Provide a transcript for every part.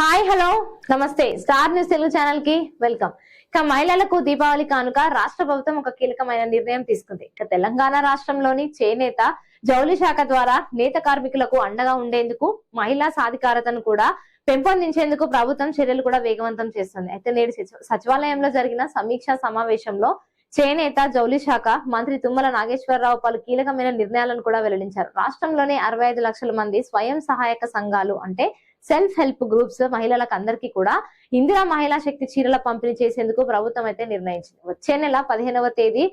Hi hello నమస్తే star news Telugu ఛానల్కి welcome ఇక మహిళలకు దీపావళి కానుక రాష్ట్ర ప్రభుత్వం ఒక కీలకమైన నిర్ణయం తీసుకుంది. ఇక తెలంగాణ రాష్ట్రంలోని చేనేత జౌలి శాఖ ద్వారా నేత కార్మికులకు అండగా ఉండేందుకు మహిళా సాధికారతను కూడా పెంపొందించేందుకు ప్రభుత్వం చర్యలు కూడా వేగవంతం చేస్తుంది. అయితే నేడు సచివాలయంలో జరిగిన సమీక్షా సమావేశంలో చేనేత జౌలి శాఖ మంత్రి తుమ్మల నాగేశ్వరరావు పలు కీలకమైన నిర్ణయాలను కూడా వెల్లడించారు. రాష్ట్రంలోని అరవై ఐదు లక్షల మంది స్వయం సహాయక సంఘాలు అంటే సెల్ఫ్ హెల్ప్ గ్రూప్స్ మహిళలకు అందరికీ కూడా ఇందిరా మహిళా శక్తి చీరల పంపిణీ చేసేందుకు ప్రభుత్వం అయితే నిర్ణయించింది. వచ్చే నెల పదిహేనవ తేదీ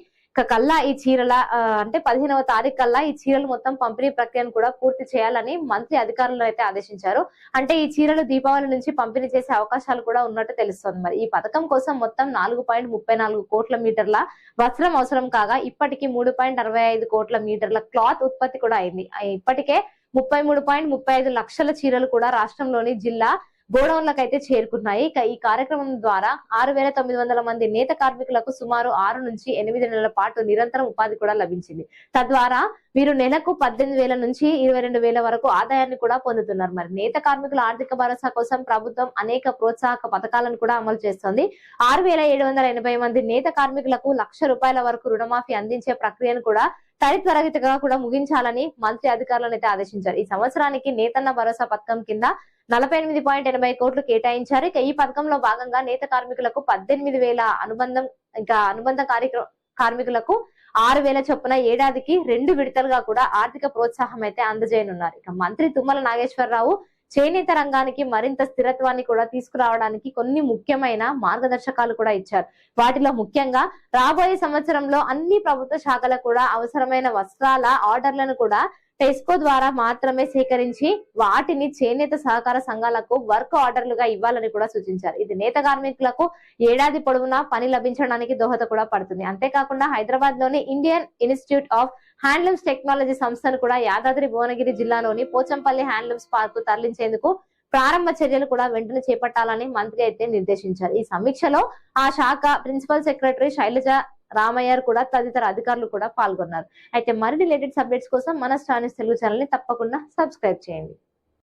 కల్లా ఈ చీరల అంటే పదిహేనవ తారీఖు కల్లా ఈ చీరలు మొత్తం పంపిణీ ప్రక్రియను కూడా పూర్తి చేయాలని మంత్రి అధికారులను అయితే ఆదేశించారు. అంటే ఈ చీరలు దీపావళి నుంచి పంపిణీ చేసే అవకాశాలు కూడా ఉన్నట్టు తెలుస్తోంది. మరి ఈ పథకం కోసం మొత్తం నాలుగు పాయింట్ ముప్పై నాలుగు కోట్ల మీటర్ల వస్త్రం అవసరం కాగా ఇప్పటికి మూడు పాయింట్ అరవై ఐదు కోట్ల మీటర్ల క్లాత్ ఉత్పత్తి కూడా అయింది. ఇప్పటికే ముప్పై మూడు పాయింట్ ముప్పై ఐదు లక్షల చీరలు కూడా రాష్ట్రంలోని జిల్లా గోడౌన్లకు అయితే చేరుకున్నాయి ఈ కార్యక్రమం ద్వారా ఆరు వేల తొమ్మిది వందల మంది నేత కార్మికులకు సుమారు ఆరు నుంచి ఎనిమిది నెలల పాటు నిరంతరం ఉపాధి కూడా లభించింది. తద్వారా వీరు నెలకు పద్దెనిమిది వేల నుంచి ఇరవై రెండు వేల వరకు ఆదాయాన్ని కూడా పొందుతున్నారు. మరి నేత కార్మికుల ఆర్థిక భరోసా కోసం ప్రభుత్వం అనేక ప్రోత్సాహక పథకాలను కూడా అమలు చేస్తోంది. ఆరు వేల ఏడు వందల ఎనభై మంది నేత కార్మికులకు లక్ష రూపాయల వరకు రుణమాఫీ అందించే ప్రక్రియను కూడా త్వరితగతిగా కూడా ముగించాలని మంత్రి అధికారులను అయితే ఆదేశించారు. ఈ సంవత్సరానికి నేతన్న భరోసా పథకం కింద నలభై ఎనిమిది పాయింట్ ఎనభై కోట్లు కేటాయించారు. ఇక ఈ పథకంలో భాగంగా నేత కార్మికులకు పద్దెనిమిది వేల అనుబంధం ఇంకా అనుబంధ కార్యక్రమ కార్మికులకు ఆరు వేల చొప్పున ఏడాదికి రెండు విడతలుగా కూడా ఆర్థిక ప్రోత్సాహం అయితే అందజేయనున్నారు. ఇక మంత్రి తుమ్మల నాగేశ్వరరావు చేనేత రంగానికి మరింత స్థిరత్వాన్ని కూడా తీసుకురావడానికి కొన్ని ముఖ్యమైన మార్గదర్శకాలు కూడా ఇచ్చారు. వాటిలో ముఖ్యంగా రాబోయే సంవత్సరంలో అన్ని ప్రభుత్వ శాఖలకు కూడా అవసరమైన వస్త్రాల ఆర్డర్లను కూడా టెస్కో ద్వారా మాత్రమే సేకరించి వాటిని చేనేత సహకార సంఘాలకు వర్క్ ఆర్డర్లుగా ఇవ్వాలని కూడా సూచించారు. ఇది నేత కార్మికులకు ఏడాది పొడవునా పని లభించడానికి దోహద కూడా పడుతుంది. అంతేకాకుండా హైదరాబాద్లోని Indian Institute of Handlooms Technology సంస్థను కూడా యాదాద్రి భువనగిరి జిల్లాలోని పోచంపల్లి హ్యాండ్లూమ్స్ పార్క్ తరలించేందుకు ప్రారంభ చర్యలు కూడా వెంటనే చేపట్టాలని మంత్రి అయితే నిర్దేశించారు. ఈ సమీక్షలో ఆ శాఖ ప్రిన్సిపల్ సెక్రటరీ శైలజ రామయ్యర్ కూడా తదితర అధికారులు కూడా పాల్గొన్నారు. అయితే మరిన్ని రిలేటెడ్ సబ్జెక్ట్స్ కోసం మన స్టానిస్ తెలుగు ఛానల్ని తప్పకుండా సబ్స్క్రైబ్ చేయండి.